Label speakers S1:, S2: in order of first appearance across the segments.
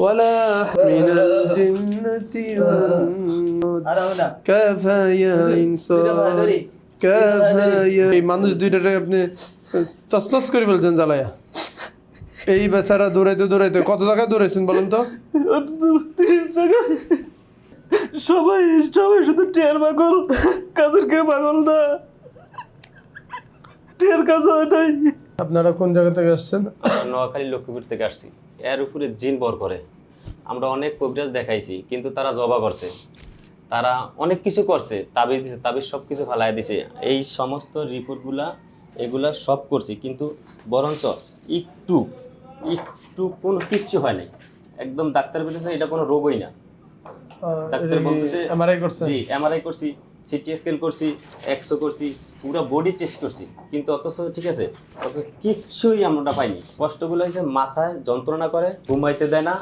S1: ولا من الجنة والنار
S2: আর আমরা
S1: كفى يا
S2: দুইটা ভাই ধরি।
S1: إنسان كفى يا এই মানুষ দুইটারে আপনি তসতস করে ফেলছেন জ্বালায়া এই বেচারা দৌড়াইতে দৌড়াইতে কত জায়গায় দৌড়াইছেন বলেন তো
S3: সবাই সবাই শুধু টের পাগল কাদের কে পাগল না টের কাজ ওইটাই
S1: আপনারা কোন জায়গা থেকে আসছেন
S4: নোয়াখালী লক্ষ্মীপুর থেকে আসছি এর উপরে জিন বর করে। আমরা অনেক কবিরাজ দেখাইছি কিন্তু তারা জবা করছে। তারা অনেক কিছু করছে তাবিজ দিছে তাবিজ সব কিছু ফালাই দিছে। এই সমস্ত রিপোর্টগুলা এগুলা সব করছি কিন্তু বরঞ্চ একটু একটু কোনো কিচ্ছু হয় নাই। একদম ডাক্তার বলেছে এটা কোনো রোগই না। ডাক্তার বলতেছে
S1: এমআরআই করছেন
S4: জি এমআরআই করছি। সিটি স্ক্যান করছি এক্সও করছি পুরো বডি টেস্ট করছি। কিন্তু অথচ ঠিক আছে অথচ কিচ্ছুই আমরা পাইনি। কষ্টগুলো হয়েছে মাথায় যন্ত্রণা করে ঘুমাইতে দেয় না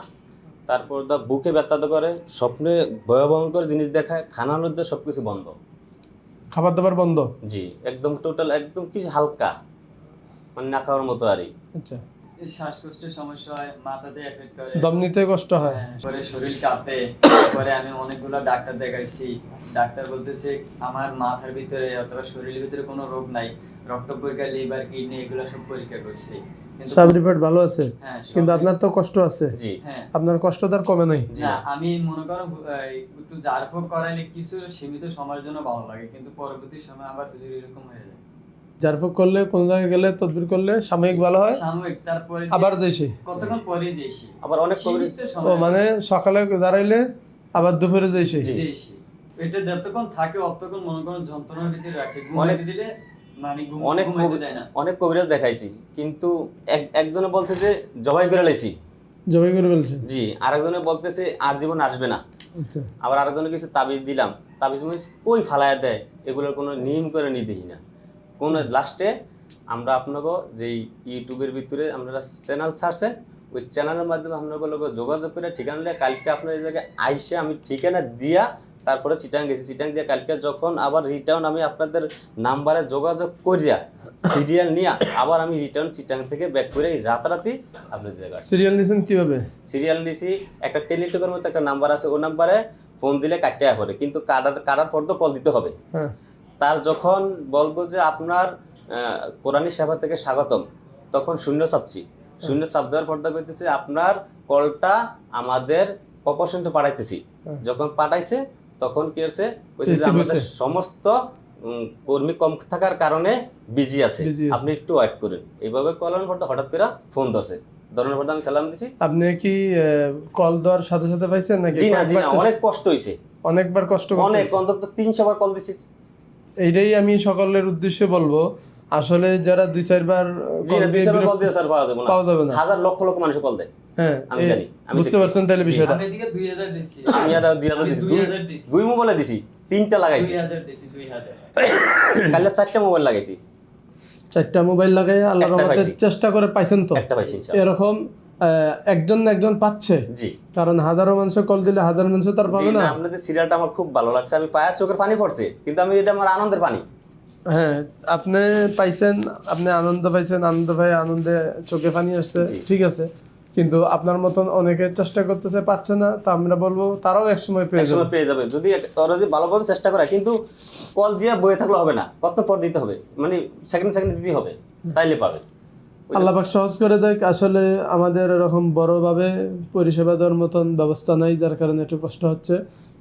S4: তারপর দা বুকে ব্যথা করে স্বপ্নে ভয়াবহকর জিনিস দেখায় খানার মধ্যে সব কিছু বন্ধ।
S1: খাবার দাবার বন্ধ?
S4: জি একদম টোটাল একদম কিছু হালকা মানে না খাওয়ার মতো আরই
S1: আচ্ছা।
S2: শ্বাসকষ্টের সমস্যা হয় মাথাতে এফেক্ট করে।
S1: দম নিতে কষ্ট হয়।
S2: হ্যাঁ, পরে শরীর কাঁপে। পরে আমি অনেকগুলো ডাক্তার দেখাইছি। ডাক্তার বলতেছে আমার মাথার ভিতরে অথবা শরীরের ভিতরে কোনো রোগ নাই। রক্ত পরীক্ষা লিভার কিডনি এগুলো সব পরীক্ষা করছি।
S1: সব রিপোর্ট ভালো আছে
S2: হ্যাঁ,
S1: কিন্তু আপনার তো কষ্ট আছে।
S2: হ্যাঁ।
S1: আপনার কষ্ট তার কমে নাই।
S2: না আমি মনে করো একটু জারফোক করাইলে কিছু সীমিত সময়ের জন্য ভালো লাগে কিন্তু পরবর্তী সময় আবার এরকম হয়ে যায়।
S1: জারফুক করলে কোন জায়গায় গেলে তদবির করলে সাময়িক ভালো হয়।
S2: সাময়িক তারপরে
S1: আবার যাইছে।
S2: কতক্ষণ পরে যেছি
S4: আবার অনেক কবিরাজ
S1: ও মানে সকালে দাঁড়াইলে আবার দুপুরে যাইছে।
S2: এটা যতক্ষণ থাকে অতক্ষণ মনে করুন যন্ত্রণার ভিতরে রাখে। ঘুমাইতে দিলে মানে
S4: অনেক
S2: ঘুমাইতে দেয় না।
S4: অনেক কবিরাজ দেখাইছি। কিন্তু এক- একজনে বলছে যে জবাই করে লাইছি।
S1: জবাই করে বলছে
S4: জি আরেকজনে বলতেছে আর জীবন আসবে না।
S1: আচ্ছা।
S4: আবার আরেকজনে কিছু তাবিজ দিলাম। তাবিজ কই ফালায়া দেয়? এগুলোর কোনো নিয়ম করে নিতেই না। কোন লাস্টে আমরা আপনাকে যেই ইউটিউবের ভিতরে আপনারা চ্যানেল ছাড়ছেন ওই চ্যানেলের মাধ্যমে আপনাকে লোক যোগাযোগ করে ঠিকানা নিয়ে কালকে আপনার এই জায়গায় আইসে আমি ঠিকানা দিয়া তারপরে চিটাং গেছি। চিটাং দিয়ে কালকে যখন আবার রিটার্ন আমি আপনাদের নাম্বারে যোগাযোগ করিয়া সিরিয়াল নিয়ে আবার আমি রিটার্ন চিটাং থেকে ব্যাক করে রাতারাতি আপনাদের
S1: সিরিয়াল নিছেন কীভাবে?
S4: সিরিয়াল নিছি একটা টেলিটকের মতো একটা নাম্বার আছে ওই নাম্বারে ফোন দিলে কাটতে পড়ে। কিন্তু কাটার কাটার পর তো কল দিতে হবে।
S1: হ্যাঁ।
S4: তার যখন বলব যে আপনার কোরআনী সেবা থেকে স্বাগতম তখন শূন্য চাপছি। শূন্য চাপ দেওয়ার পর দেখতেছি আপনার কলটা আমাদের অপারেশনটা পাঠাইতেছি
S1: হ্যাঁ।
S4: যখন পাঠাইছে তখন কি যে আমাদের সমস্ত কর্মী কম থাকার কারণে বিজি আছে। আপনি একটু ওয়েট করেন। এইভাবে কলার পর হঠাৎ করে ফোন ধরছে। ধরনের পর আমি সালাম দিছি।
S1: আপনি কি কল দেওয়ার সাথে সাথে পাইছেন নাকি
S4: জি না জি না অনেক কষ্ট হয়েছে
S1: অনেকবার কষ্ট
S4: অনেক অন্তত তিনশো বার কল দিছি।
S1: এইটাই আমি সকলের উদ্দেশ্যে বলব। আসলে যারা দুই চারবার
S4: কল দিয়ে স্যার পাওয়া যাবে না।
S1: পাওয়া যাবে না।
S4: হাজার লক্ষ লক্ষ মানুষ কল দেয়।
S1: হ্যাঁ
S4: আমি জানি,
S1: বুঝতে পারছেন তাহলে বিষয়টা।
S2: আমি এদিকে দুই
S4: আমি আর দিছি।
S2: দুই
S4: মোবাইলে তিনটা লাগাইছি। চারটা মোবাইল লাগাইছি।
S1: চারটা মোবাইল লাগাই আল্লাহর রহমতে চেষ্টা করে পাইছেন তো?
S4: একটা পাইছি
S1: এরকম একজন না একজন পাচ্ছে।
S4: জি।
S1: কারণ হাজারো মানুষ কল দিলে হাজার মানুষ তার পাবে
S4: না। আপনাদের সিরিয়ালটা আমার খুব ভালো লাগছে। আমি পায়ের চোখের পানি পড়ছে কিন্তু আমি এটা আমার আনন্দের পানি।
S1: হ্যাঁ আপনি পাইছেন আপনি আনন্দ পাইছেন আনন্দ ভাই আনন্দে চোখে পানি আসছে ঠিক আছে। কিন্তু আপনার মতন অনেকে চেষ্টা করতেছে পাচ্ছে না তা আমরা বলব তারাও এক সময় পেয়ে যাবে।
S4: পেয়ে যাবে। যদি ওরা যদি ভালোভাবে চেষ্টা করে কিন্তু কল দিয়ে বয়ে থাকলে হবে না কত পর দিতে হবে? মানে সেকেন্ড সেকেন্ড দিতে হবে তাইলে পাবে।
S1: আল্লাহ পাক সহজ করে দেখ আসলে আমাদের এরকম বড়ভাবে পরিষেবা দেওয়ার মতন ব্যবস্থা নাই যার কারণে একটু কষ্ট হচ্ছে।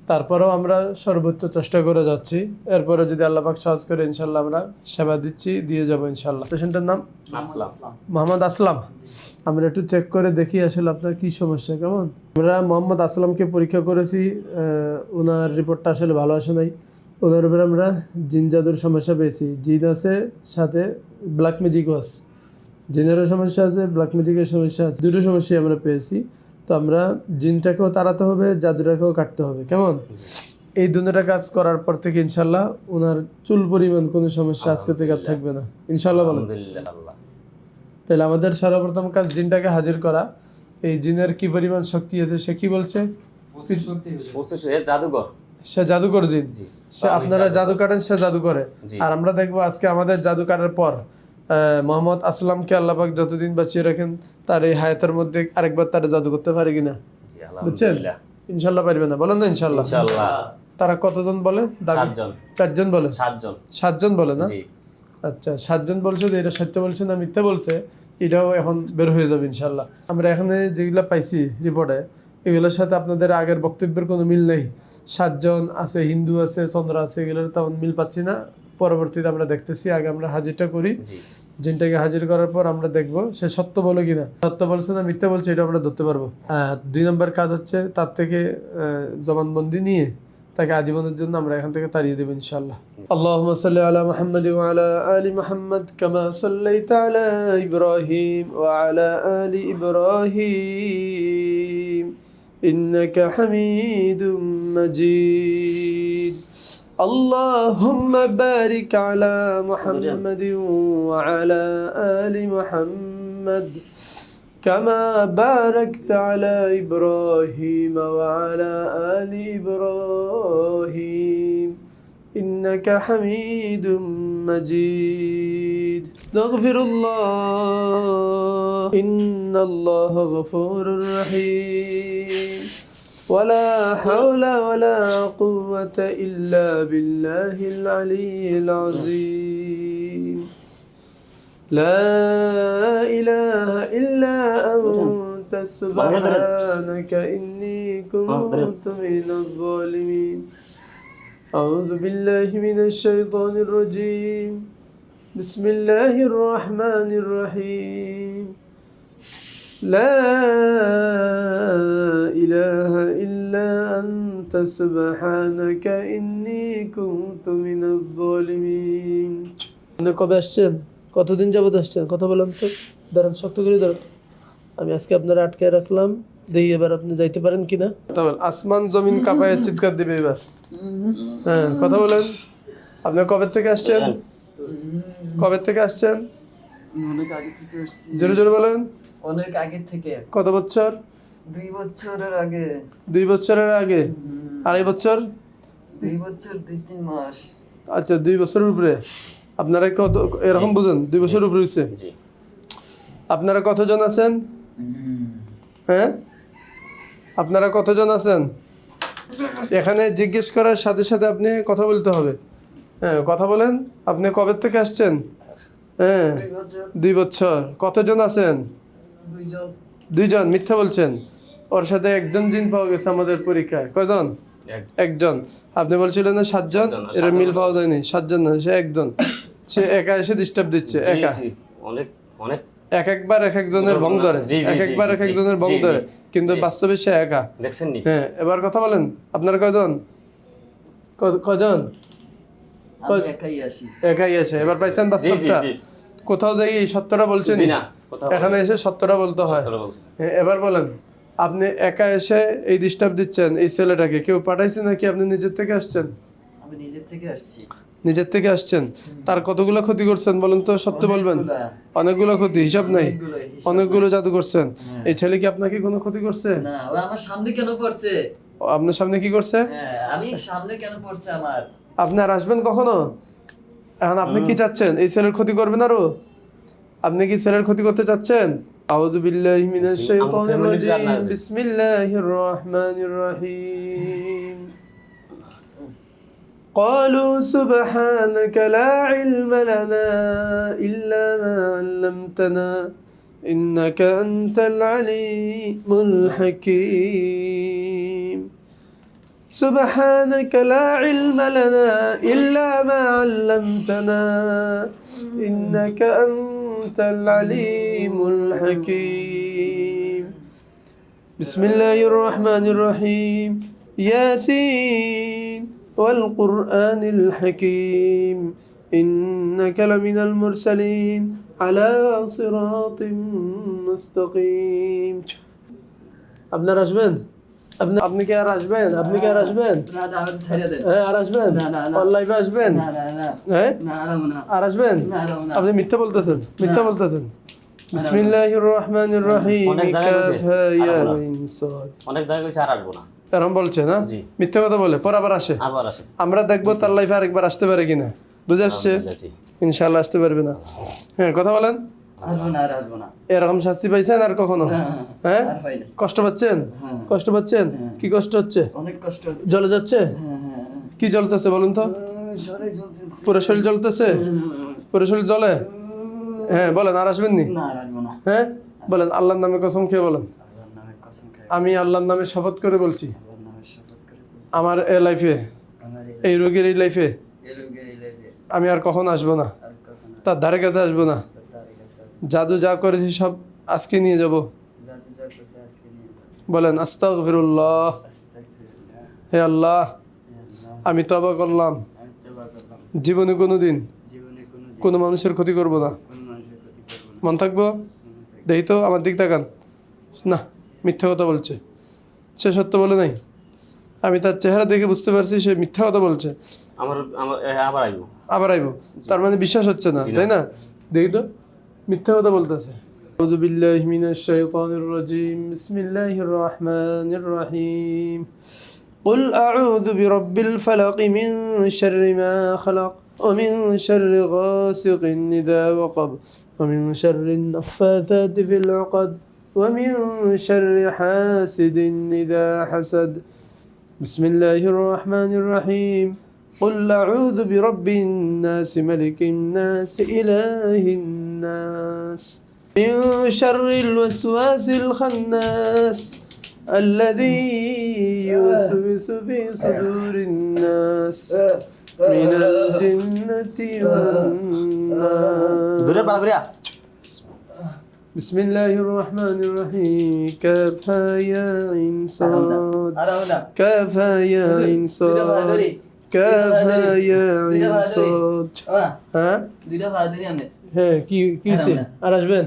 S1: তারপরেও আমরা সর্বোচ্চ চেষ্টা করে যাচ্ছি। এরপরে যদি আল্লাহ পাক সহজ করে ইনশাল্লাহ আমরা সেবা দিচ্ছি দিয়ে যাব ইনশাল্লাহ। পেশেন্টের নাম?
S4: আসলাম।
S1: মোহাম্মদ আসলাম। আমরা একটু চেক করে দেখি আসলে আপনার কি সমস্যা কেমন? আমরা মোহাম্মদ আসলামকে পরীক্ষা করেছি ওনার রিপোর্টটা আসলে ভালো আসে নাই। ওনার উপরে আমরা জিন জাদুর সমস্যা পেয়েছি। জিন আছে সাথে ব্ল্যাক ম্যাজিকও আছে জিনেরও সমস্যা আছে ব্ল্যাক ম্যাজিকের সমস্যা আছে দুটো সমস্যাই আমরা পেয়েছি। তো আমরা জিনটাকেও তাড়াতে হবে জাদুটাকেও কাটতে হবে কেমন? এই দুটোটা কাজ করার পর থেকে ইনশাল্লাহ ওনার চুল পরিমাণ কোনো সমস্যা আজকে থেকে আর থাকবে না। ইনশাল্লাহ বলেন। তাহলে আমাদের সর্বপ্রথম কাজ জিনটাকে হাজির করা। এই জিনের কি পরিমাণ শক্তি আছে সে কি বলছে?
S4: জাদুঘর
S1: সে জাদুকর। জিন।
S4: জি।
S1: সে আপনারা জাদু কাটেন সে জাদু করে আর আমরা দেখব আজকে আমাদের জাদু কাটার পর মোহাম্মদ আসলামকে আল্লাপাক যতদিন বাঁচিয়ে রাখেন তার এই হায়াতের মধ্যে আরেকবার তার জাদু করতে পারে কিনা? বুঝছেন? ইনশাল্লাহ পারবে না। বলেন না ইনশাল্লাহ। তারা কতজন বলে? চারজন বলে?
S4: সাতজন।
S1: সাতজন বলে না? আচ্ছা সাতজন বলছে যে এটা সত্য বলছে না মিথ্যা বলছে এটাও এখন বের হয়ে যাবে ইনশাল্লাহ। আমরা এখানে যেগুলো পাইছি রিপোর্টে এগুলোর সাথে আপনাদের আগের বক্তব্যের কোনো মিল নেই। সাতজন আছে হিন্দু আছে চন্দ্র আছে এগুলোর তেমন মিল পাচ্ছি না। পরবর্তীতে আমরা দেখতেছি আগে আমরা হাজিরটা করি
S4: জি
S1: জিনটাকে হাজির করার পর আমরা দেখব সে সত্য বলে কিনা সত্য বলছে না মিথ্যা বলছে এটা আমরা ধরতে পারবো আহ, দুই নম্বর কাজ হচ্ছে তার থেকে আহ, জবানবন্দি নিয়ে তাকে আজীবনের জন্য আমরা এখান থেকে তাড়িয়ে দেবো ইনশাল্লাহ اللهم صل على محمد وعلى آل محمد كما صليت على إبراهيم وعلى آل إبراهيم إنك حميد مجيد اللهم بارك على محمد وعلى آل محمد كما باركت على إبراهيم وعلى آل إبراهيم إنك حميد مجيد. نغفر الله. إن الله غفور رحيم. ولا حول ولا قوة إلا بالله العلي العظيم. لا إله إلا أنت سبحانك إني كنت من الظالمين. أعوذ بالله من الشيطان الرجيم. بسم الله الرحمن الرحيم. لا إله إلا أنت سبحانك إني كنت من الظالمين কবে আসছেন কতদিন যাবত আসছেন কথা বলেন তো ধরেন শক্ত করে ধরেন আমি আজকে আপনারা আটকে রাখলাম দেখি এবার আপনি যাইতে পারেন কিনা আসমান জমিন কাঁপায় চিৎকার দিবে এবার হ্যাঁ কথা বলেন আপনি কবে থেকে আসছেন কবে থেকে আসছেন
S5: অনেক আগে থেকে আসছি
S1: জোরে জোরে বলেন
S5: অনেক আগে থেকে
S1: কত বছর
S5: দুই বছরের আগে।
S1: দুই বছরের আগে? আড়াই বছর?
S5: দুই বছর দুই তিন মাস।
S1: আচ্ছা দুই বছরের উপরে। আপনারা কত এরকম বুঝেন দুই বছরের উপরে হয়েছে আপনারা কতজন আছেন? হ্যাঁ? আপনারা কতজন আছেন? এখানে জিজ্ঞেস করার সাথে সাথে আপনি কথা বলতে হবে। হ্যাঁ কথা বলেন। আপনি কবে থেকে আসছেন? হ্যাঁ।
S5: দুই বছর।
S1: কতজন আছেন?
S5: দুইজন।
S1: দুইজন মিথ্যা বলছেন। ওর সাথে একজন জিন পাওয়া গেছে আমাদের পরীক্ষায়। কয়জন? একজন। আপনি বলছিলেন না সাতজন?
S4: সাতজন
S1: মিল পাওয়া যায়নি। সাতজন না সে একজন। সে একা এসে ডিস্টার্ব দিচ্ছে একা।
S4: অনেক অনেক।
S1: এক একবার এক একজনের ভং ধরে। এক একবার এক একজনের ভং ধরে। কিন্তু বাস্তবে সে একা।
S4: দেখছেন
S1: হ্যাঁ এবার কথা বলেন। আপনারা কজন?
S5: আমি একাই আসি।
S1: এবার পাইছেন
S4: জি জি
S1: বাস্তবটা? কোথাও যাই এই সত্যটা বলছেন? এখানে এসে সত্যটা বলতে হয়। হ্যাঁ, এবার বলেন। আপনি একা এসে এই ডিস্টার্ব দিচ্ছেন এই ছেলেটাকে। কেউ পাঠাইছে নাকি আপনি নিজের থেকে আসছেন?
S5: আমি নিজের থেকে আসছি।
S1: নিজের থেকে আসছেন? তার কতগুলো ক্ষতি করছেন বলেন তো সত্য বলবেন?
S5: অনেকগুলো
S1: ক্ষতি হিসাব নাই।
S5: অনেকগুলো,
S1: জাদু করছেন।
S5: হ্যাঁ।
S1: এই ছেলে কি আপনাকে কোনো ক্ষতি করছে?
S5: না ও আমার সামনে কেন পড়ছে
S1: আপনার সামনে কি করছে?
S5: হ্যাঁ আমি সামনে কেন পড়ছে আমার?
S1: আপনি আর আসবেন কখনো? এখন আপনি কি চাচ্ছেন? এই ছেলের ক্ষতি করবেন আরও? আপনি কি ছেলের ক্ষতি করতে চাচ্ছেন?
S4: أعوذ بالله من
S1: الشيطان
S4: الرجيم بسم
S1: الله الرحمن الرحيم قالوا سبحانك لا علم لنا إلا ما علمتنا إنك أنت العليم الحكيم. سبحانك لا علم لنا إلا ما علمتنا إنك أنت العليم الحكيم بسم الله الرحمن الرحيم ياسين والقرآن الحكيم إنك لمن المرسلين على صراط مستقيم আপনার আসবেন আপনি আপনি কি আর আসবেন? আপনি কি আর আসবেন? হ্যাঁ আর আসবেন?
S5: না, না, না।
S1: অনলাইভে আসবেন?
S5: না না না।
S1: হ্যাঁ?
S5: না
S1: আর আসবেন?
S5: না না।
S1: আপনি মিথ্যা বলতেছেন মিথ্যা বলতেছেন। বিসমিল্লাহির রহমানির রহিম
S4: অনেক জায়গায় কইছে আর আসব না।
S1: এরকম বলছে না। মিথ্যা কথা বলে পর আবার আসে।
S4: আবার আসে।
S1: আমরা দেখব তার লাইফে আরেকবার আসতে পারে কিনা। বুঝে আসছে? ইনশাল্লাহ আসতে পারবে না। হ্যাঁ কথা বলেন। এরকম শাস্তি পাইছেন আর কখনো? হ্যাঁ
S5: আর হয় নাই
S1: কষ্ট পাচ্ছেন?
S5: হ্যাঁ।
S1: কষ্ট পাচ্ছেন?
S5: হ্যাঁ।
S1: কি কষ্ট হচ্ছে?
S5: অনেক কষ্ট হচ্ছে।
S1: জলে যাচ্ছে?
S5: হ্যাঁ হ্যাঁ হ্যাঁ।
S1: কি জ্বলতেছে বলুন তো? পুরো শরীর জ্বলতেছে? পুরো শরীর জ্বলে? হ্যাঁ বলেন আর আসবেন নি? হ্যাঁ? বলেন আল্লাহর নামে কসম খেয়ে বলেন।
S5: আল্লাহর নামে কসম খাই
S1: আমি আল্লাহর নামে শপথ করে বলছি।
S5: আল্লাহর নামে শপথ করে বলছি,
S1: আমার এ লাইফে এই রোগীর এই লাইফে আমি আর কখন আসব না। তার ধারে কাছে আসব না। জাদু যা করেছি সব আজকে নিয়ে যাব। বলেন আস্তাগফিরুল্লাহ।
S5: আস্তাগফিরুল্লাহ।
S1: হে আল্লাহ আমি তবা করলাম।
S5: করলাম।
S1: জীবনে কোনো দিন
S5: কোনো
S1: মানুষের ক্ষতি করব না।
S5: কোনো মানুষের ক্ষতি করব না।
S1: মন থাকব? দেখি তো আমার দিক তাকান। না মিথ্যা কথা বলছে। সে সত্য বলে নাই। আমি তার চেহারা দেখে বুঝতে পারছি সে মিথ্যা কথা বলছে।
S4: আমার আমার আবার আইব।
S1: আবার আইব। তার মানে বিশ্বাস হচ্ছে না
S4: না।
S1: তাই না? দেখি তো। মিথ্যা কথা বলতেছে أعوذ بالله من الشيطان الرجيم بسم الله الرحمن الرحيم قل أعوذ برب الفلق من شر ما خلق ومن شر غاسق إذا وقب ومن شر النفاثات في العقد ومن شر حاسد إذا حسد بسم الله الرحمن الرحيم قل أعوذ برب الناس ملك الناس إله الناس الناس. من شر الوسواس الخناس الذي يوسوس في صدور الناس. من الجنة
S4: والنار
S1: بسم الله الرحمن الرحيم كفى يا
S5: إنسان
S1: كفى يا
S5: إنسان
S1: كفى يا إنسان
S5: ها؟
S1: হ্যাঁ কি কি হয়েছে
S5: আর
S1: আসবেন?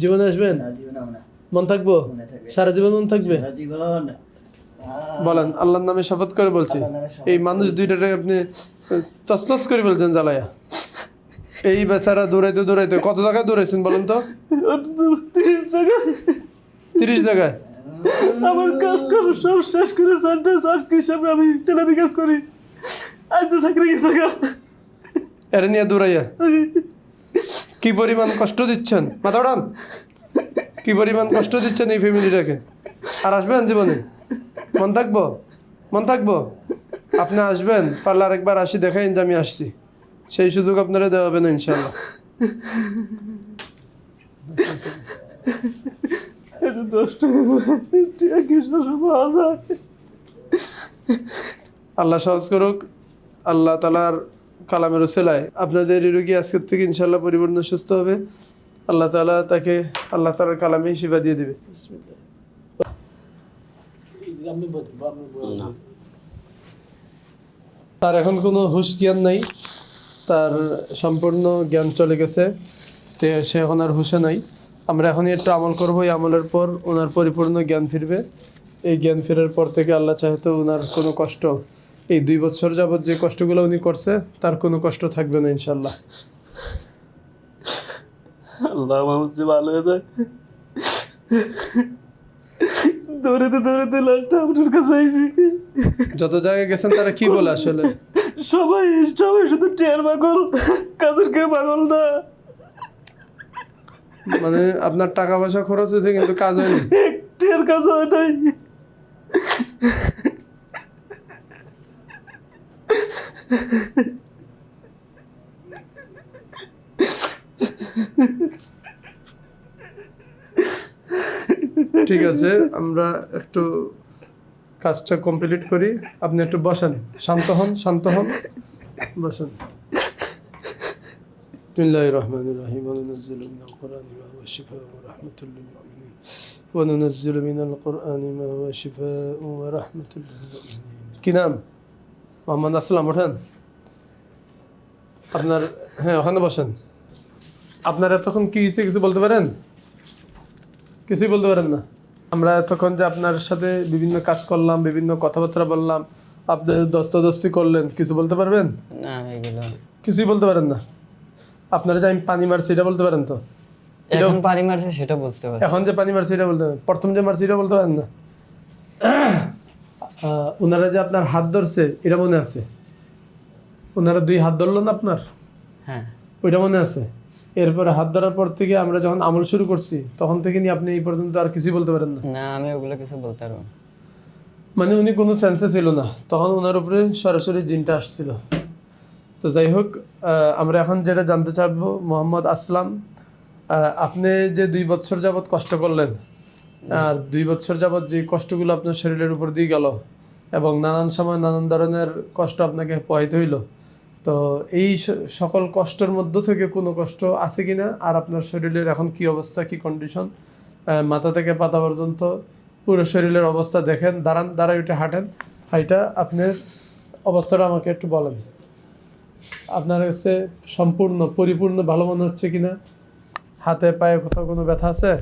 S1: জীবনে আসবেন? মন থাকব? সারা জীবন মন থাকবে? বলেন আল্লাহর নামে শপথ করে বলছি। এই মানুষ দুইটাকে আপনি তসতস করে বলছেন জ্বালায়া। এই বেচারা দৌড়াইতে দৌড়াইতে কত জায়গায় দৌড়াইছেন বলেন তো?
S3: তিরিশ জায়গায়।
S1: তিরিশ জায়গায়
S3: আমার কাজ কর সব শেষ করে চারটা চাকরির সামনে আমি টেলারি কাজ করি। আজ চাকরি গেছে
S1: এর নিয়ে দৌড়াইয়া। কি পরিমাণ কষ্ট দিচ্ছেন? মাথা উড়ান কি পরিমাণ কষ্ট দিচ্ছেন এই ফ্যামিলিটাকে? আর আসবেন জীবনে? মন থাকব? মন থাকব? আপনি আসবেন পারলে আরেকবার আসি দেখাইন যে আমি আসছি। সেই সুযোগ আপনারা দেওয়া হবে না ইনশাল্লাহ আল্লাহ সহজ করুক আল্লাহ তালার কালামের ওসেলায় আপনাদের রোগী আজকের থেকে ইনশাল্লাহ পরিপূর্ণ সুস্থ হবে। আল্লাহ তালা তাকে আল্লাহ তালার কালামে সেবা দিয়ে দেবে। তার এখন কোনো হুশ জ্ঞান নাই। তার সম্পূর্ণ জ্ঞান চলে গেছে। তে সে এখন আর হুশে নাই। আমরা এখনই একটু আমল করব। এই আমলের পর ওনার পরিপূর্ণ জ্ঞান ফিরবে। এই জ্ঞান ফেরার পর থেকে আল্লাহ চাইতো ওনার কোনো কষ্ট এই দুই বছর যাবৎ যে কষ্টগুলো উনি করছে তার কোনো কষ্ট থাকবে না ইনশাল্লাহ।
S3: আল্লাহ আমার ভালো হয়ে যায়। দৌড়াতে দৌড়াতে লাস্টটা আপনার কাছে আইছি।
S1: যত জায়গায় গেছেন তারা কি বলে আসলে?
S3: সবাই সবাই শুধু টের পাগল কাদের কে পাগল না।
S1: মানে আপনার টাকা পয়সা খরচ হয়েছে কিন্তু কাজ হয়নি।
S3: টের কাজ হয় নাই।
S1: ঠিক আছে আমরা একটু কাজটা কমপ্লিট করি আপনি একটু বসেন শান্ত হন শান্ত হন বসেন بسم الله الرحمن الرحيم وننزل من القرآن ما هو شفاء ورحمة للمؤمنين وننزل من القرآن ما هو شفاء ورحمة للمؤمنين কি নাম মোহাম্মদ আসলাম ওঠেন আপনার হ্যাঁ ওখানে বসেন। আপনার এতক্ষণ কি হয়েছে কিছু বলতে পারেন? কিছুই বলতে পারেন না। আমরা এতক্ষণ যে আপনার সাথে বিভিন্ন কাজ করলাম বিভিন্ন কথাবার্তা বললাম আপনি দস্তাদস্তি করলেন কিছু বলতে পারবেন?
S2: না এগুলো
S1: কিছুই বলতে পারেন না। আপনারা যে আমি পানি মারছি এটা বলতে পারেন তো?
S2: এখন পানি মারছে সেটা বুঝতে পারছি।
S1: এখন যে পানি মারছি এটা বলতে পারেন প্রথম যে মারছি এটা বলতে পারেন না। ওনারা যে আপনার হাত ধরছে এটা মনে আছে? ওনারা দুই হাত ধরলো না আপনার?
S2: হ্যাঁ।
S1: ওইটা মনে আছে? এরপরে হাত ধরার পর থেকে আমরা যখন আমল শুরু করছি তখন থেকে নিয়ে আপনি এই পর্যন্ত আর কিছুই বলতে পারেন না।
S2: না আমি ওগুলো কিছু বলতে পারব
S1: মানে উনি কোনো সেন্সে ছিল না। তখন ওনার উপরে সরাসরি জিনটা আসছিল। তো যাই হোক আমরা এখন যেটা জানতে চাইব মোহাম্মদ আসলাম আপনি যে দুই বছর যাবৎ কষ্ট করলেন আর দুই বছর যাবৎ যে কষ্টগুলো আপনার শরীরের উপর দিয়ে গেল এবং নানান সময় নানান ধরনের কষ্ট আপনাকে পোহাইতে হইল তো এই সকল কষ্টের মধ্য থেকে কোনো কষ্ট আছে কিনা আর আপনার শরীরের এখন কি অবস্থা কি কন্ডিশন মাথা থেকে পাতা পর্যন্ত পুরো শরীরের অবস্থা দেখেন দাঁড়ান দাঁড়ায় উঠে হাঁটেন। হাইটা আপনার অবস্থাটা আমাকে একটু বলেন। আপনার কাছে সম্পূর্ণ পরিপূর্ণ ভালো মনে হচ্ছে কিনা হাতে পায়ে কোথাও কোনো ব্যথা আছে?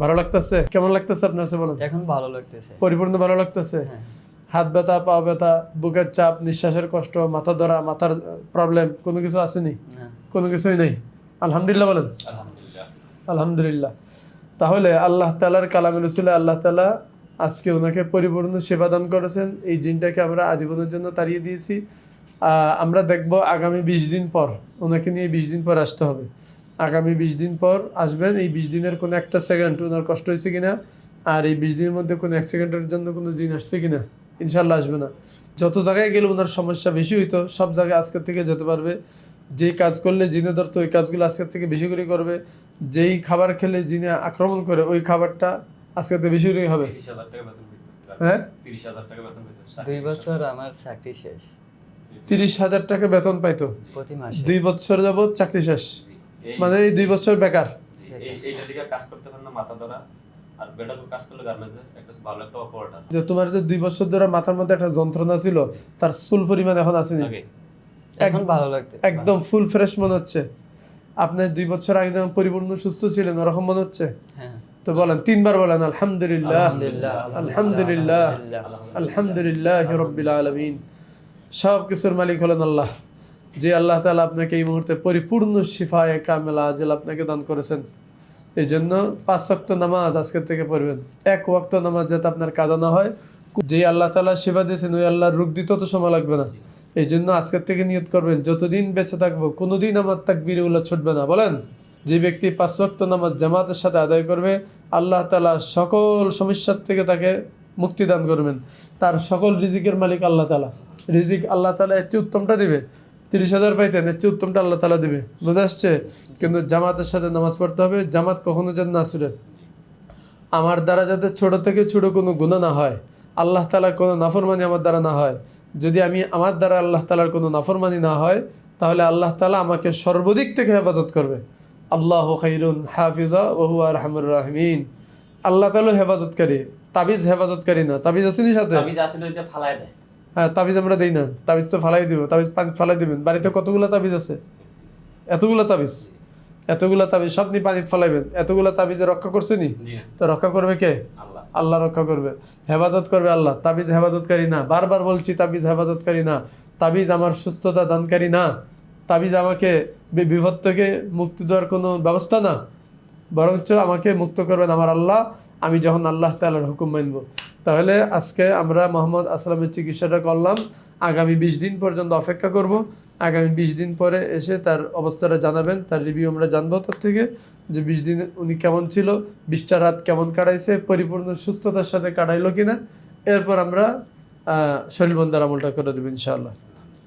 S1: ভালো লাগতেছে? কেমন লাগতেছে আপনার কাছে বলেন?
S2: এখন ভালো লাগতেছে।
S1: পরিপূর্ণ ভালো লাগতেছে?
S2: হ্যাঁ।
S1: হাত ব্যথা পা ব্যথা বুকের চাপ নিঃশ্বাসের কষ্ট মাথা ধরা মাথার প্রবলেম কোনো কিছু আসেনি? কোনো কিছুই নেই? আলহামদুলিল্লাহ বলেন।
S4: আলহামদুলিল্লাহ।
S1: তাহলে আল্লাহ তালার কালামের উসিলে আল্লাহ তালা আজকে ওনাকে পরিপূর্ণ সেবা দান করেছেন। এই জিনটাকে আমরা আজীবনের জন্য তাড়িয়ে দিয়েছি। আমরা দেখব আগামী বিশ দিন পর ওনাকে নিয়ে বিশ দিন পর আসতে হবে। আগামী বিশ দিন পর আসবেন। এই বিশ দিনের কোনো একটা সেকেন্ড ওনার কষ্ট হয়েছে কিনা? আর এই বিশ দিনের মধ্যে কোনো এক সেকেন্ডের জন্য কোনো জিন আসছে কিনা? ইনশাল্লাহ আসবে না। যত জায়গায় গেলে ওনার সমস্যা বেশি হইতো সব জায়গায় আজকের থেকে যেতে পারবে। যেই কাজ করলে জিনে ধরতো ওই কাজগুলো আজকের থেকে বেশি করে করবে। যেই খাবার খেলে জিনে আক্রমণ করে ওই খাবারটা আজকের থেকে বেশি করে হবে। হ্যাঁ?
S4: তিরিশ হাজার টাকা বেতন
S2: দুই বছর আমার চাকরি শেষ।
S1: তিরিশ হাজার টাকা বেতন পাইতো।
S2: প্রতি মাসে।
S1: দুই বছর যাবত চাকরি শেষ। মানে এই দুই বছর বেকার।
S4: এইটা দিকে কাজ করতে পারেন না মাথা ধরা। আর বেটা কাজ করলে গার্মেন্টসে একটা ভালো একটা অপারেটর
S1: যে তোমার যে দুই বছর ধরে মাথার মধ্যে একটা যন্ত্রণা ছিল তার চুল পরিমাণ এখন আসেনি।
S4: আগে।
S2: এখন ভালো লাগতে
S1: একদম ফুল ফ্রেশ মনে হচ্ছে। আপনি দুই বছর আগে যেমন পরিপূর্ণ সুস্থ ছিলেন ওরকম মনে হচ্ছে?
S2: হ্যাঁ।
S1: তো বলেন তিনবার বলেন আলহামদুলিল্লাহ
S2: আলহামদুলিল্লাহ
S1: আলহামদুলিল্লাহ
S2: আলহামদুলিল্লাহ
S1: আলহামদুলিল্লাহ রব্বিল আলমিন সব কিছুর মালিক হলেন আল্লাহ। যে আল্লাহ তালা আপনাকে এই মুহূর্তে পরিপূর্ণ শিফায় কামেলা আজেল আপনাকে দান করেছেন। এই জন্য পাঁচ ওয়াক্ত নামাজ আজকের থেকে পড়বেন। এক ওয়াক্ত নামাজ যাতে আপনার কাজা না হয় যে আল্লাহ তালা সেবা দিয়েছেন, ওই আল্লাহর রূপ দিতে তো সময় লাগবে না। এই জন্য আজকের থেকে নিয়ত করবেন, যতদিন বেঁচে থাকব, কোনোদিন আমার তাকবির উল্লাহ ছুটবে না। বলেন, যে ব্যক্তি পাঁচ ওয়াক্ত নামাজ জামাতের সাথে আদায় করবে, আল্লাহ তালা সকল সমস্যার থেকে তাকে মুক্তি দান করবেন। তার সকল রিজিকের মালিক আল্লাহ তালা রিজিক আল্লাহ তালা একটি উত্তমটা দিবে। তিরিশ হাজার পাইতেন এর চেয়ে উত্তমটা আল্লাহ তালা দিবে। বুঝে আসছে? কিন্তু জামাতের সাথে নামাজ পড়তে হবে, জামাত কখনো যেন না ছুটে। আমার দ্বারা যাতে ছোট থেকে ছোট কোনো গুণা না হয়, আল্লাহ তালার কোনো নাফরমানি আমার দ্বারা না হয়। যদি আমি আমার দ্বারা আল্লাহ তালার কোনো নাফরমানি না হয়, তাহলে আল্লাহ তালা আমাকে সর্বদিক থেকে হেফাজত করবে। আল্লাহ খাইরুন হাফিজা ওহু আর রহমুর রাহমিন। আল্লাহ তালা হেফাজতকারী, তাবিজ হেফাজতকারী না। তাবিজ আছে নি সাথে?
S4: আমি যা ছিল এটা ফালাই দেয়।
S1: হ্যাঁ তাবিজ আমরা দেই না। তাবিজ তো ফালাই দিব তাবিজ পানি ফালাই দিবেন। বাড়িতে কতগুলো তাবিজ আছে? এতগুলো তাবিজ? এতগুলো তাবিজ সব নিয়ে পানি ফালাইবেন। এতগুলো তাবিজে রক্ষা করছে নি? তো রক্ষা করবে কে?
S4: আল্লাহ।
S1: রক্ষা করবে। হেফাজত করবে আল্লাহ। তাবিজ হেফাজতকারী না। বারবার বলছি তাবিজ হেফাজতকারী না। তাবিজ আমার সুস্থতা দানকারী না। তাবিজ আমাকে বিপদ থেকে মুক্তি দেওয়ার কোনো ব্যবস্থা না। বরঞ্চ আমাকে মুক্ত করবেন আমার আল্লাহ। আমি যখন আল্লাহ তালার হুকুম মানব। তাহলে আজকে আমরা মোহাম্মদ আসলামের চিকিৎসাটা করলাম। আগামী বিশ দিন পর্যন্ত অপেক্ষা করব। আগামী বিশ দিন পরে এসে তার অবস্থাটা জানাবেন, তার রিভিউ আমরা জানব তার থেকে যে বিশ দিন উনি কেমন ছিল, বিশটা রাত কেমন কাটাইছে, পরিপূর্ণ সুস্থতার সাথে কাটাইলো কিনা, এরপর আমরা শরীর বন্ধার আমলটা করে দেবো ইনশাআল্লাহ।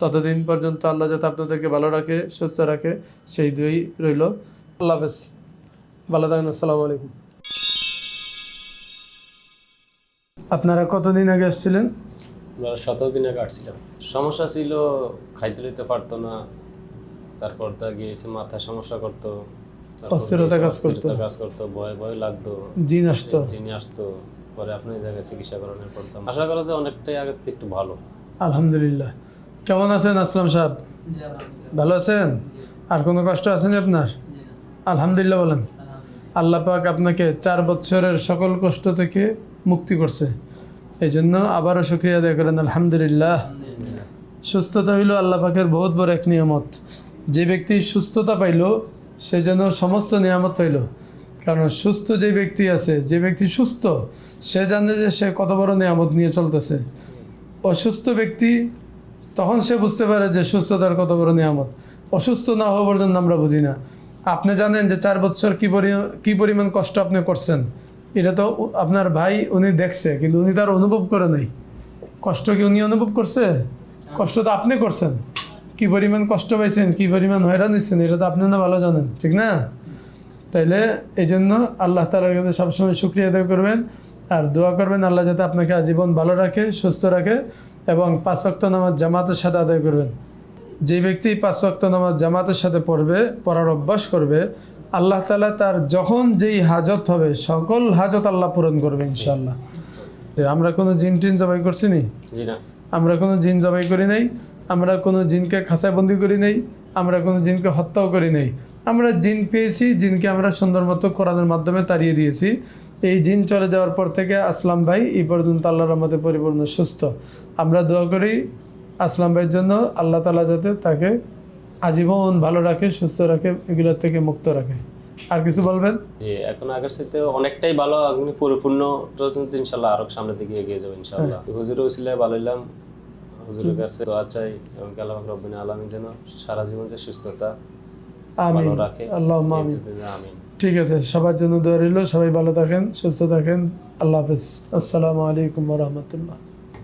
S1: ততদিন পর্যন্ত আল্লাহ যাতে আপনাদেরকে ভালো রাখে, সুস্থ রাখে, সেই দুই রইল। আল্লাহ হাফেজ। ভালো থাকেন, আসসালামু আলাইকুম। আপনারা কতদিন আগে আসছিলেন?
S6: আমরা সতেরো দিনে কাটছিলাম সমস্যা ছিল খাইতে লইতে পারতো না। তারপর তা গিয়েছে মাথা সমস্যা করতো।
S1: অস্থিরতা কাজ করতো।
S6: কাজ করতো ভয় ভয় লাগতো।
S1: জিন আসতো।
S6: চিনি আসতো। পরে আপনি এই জায়গায় চিকিৎসা করানোর পড়তাম আশা করা যে অনেকটাই আগের থেকে একটু ভালো।
S1: আলহামদুলিল্লাহ। কেমন আছেন আসলাম সাহেব? ভালো আছেন? আর কোনো কষ্ট আছেনি আপনার? আলহামদুলিল্লাহ। বলেন। আল্লাহ পাক আপনাকে চার বছরের সকল কষ্ট থেকে মুক্তি করছে। এই জন্য আবারও শুক্রিয়া আদায় করেন, আলহামদুলিল্লাহ। সুস্থতা হইল আল্লাহ পাকের বহুত বড় এক নিয়ামত। যে ব্যক্তি সুস্থতা পাইল, সে যেন সমস্ত নিয়ামত পাইল। কারণ সুস্থ যে ব্যক্তি আছে, যে ব্যক্তি সুস্থ, সে জানে যে সে কত বড় নিয়ামত নিয়ে চলতেছে। অসুস্থ ব্যক্তি, তখন সে বুঝতে পারে যে সুস্থতার কত বড় নিয়ামত। অসুস্থ না হওয়া পর্যন্ত আমরা বুঝি না। আপনি জানেন যে চার বছর কি পরি- কি পরিমাণ কষ্ট আপনি করছেন। এটা তো আপনার ভাই উনি দেখছে, কিন্তু উনি তার অনুভব করে নাই। কষ্ট কি উনি অনুভব করছে? কষ্ট তো আপনি করছেন। কি পরিমাণ কষ্ট পাইছেন, কি পরিমাণ হয়রান হয়েছেন এটা তো আপনি না ভালো জানেন, ঠিক না? তাইলে এই জন্য আল্লাহ তালার কাছে সবসময় শুক্রিয়া আদায় করবেন, আর দোয়া করবেন আল্লাহ যাতে আপনাকে আজীবন ভালো রাখে, সুস্থ রাখে, এবং পাঁচ ওয়াক্ত নামাজ জামাতের সাথে আদায় করবেন। যে ব্যক্তি পাঁচ ওয়াক্ত নামাজ জামাতের সাথে পড়বে, পড়ার অভ্যাস করবে আল্লাহ তালা তার যখন যেই হাজত হবে সকল হাজত আল্লাহ পূরণ করবে ইনশাল্লাহ আমরা কোনো জিন টিন জবাই করছি নি? আমরা কোনো জিন জবাই করি নাই আমরা কোনো জিনকে খাঁচায় বন্দি করি নাই আমরা কোনো জিনকে হত্যাও করি নাই। আমরা জিন পেয়েছি জিনকে আমরা সুন্দর মতো কোরআনের মাধ্যমে তাড়িয়ে দিয়েছি। এই জিন চলে যাওয়ার পর থেকে আসলাম ভাই এই পর্যন্ত আল্লাহর রহমতে পরিপূর্ণ সুস্থ। আমরা দোয়া করি আসলাম ভাইয়ের জন্য আল্লাহ তালা যাতে তাকে আজীবন ভালো রাখে সুস্থ রাখে এগুলোর থেকে মুক্ত রাখে। আর কিছু বলবেন?
S6: জি এখন আগের সাথে অনেকটাই ভালো আপনি পরিপূর্ণ। ইনশাল্লাহ আরও সামনের দিকে এগিয়ে যাবে ইনশাল্লাহ। হুজুর উসিলে ভালো হইলাম হুজুরের কাছে দোয়া চাই এবং আল্লাহ রব্বিন আলমী যেন সারা জীবন যে সুস্থতা
S1: আমিন।
S6: রাখে।
S1: আল্লাহ আমিন।
S6: আমিন।
S1: ঠিক আছে সবার জন্য দোয়া রইল। সবাই ভালো থাকেন সুস্থ থাকেন। আল্লাহ হাফিজ। আসসালামু আলাইকুম রহমতুল্লাহ।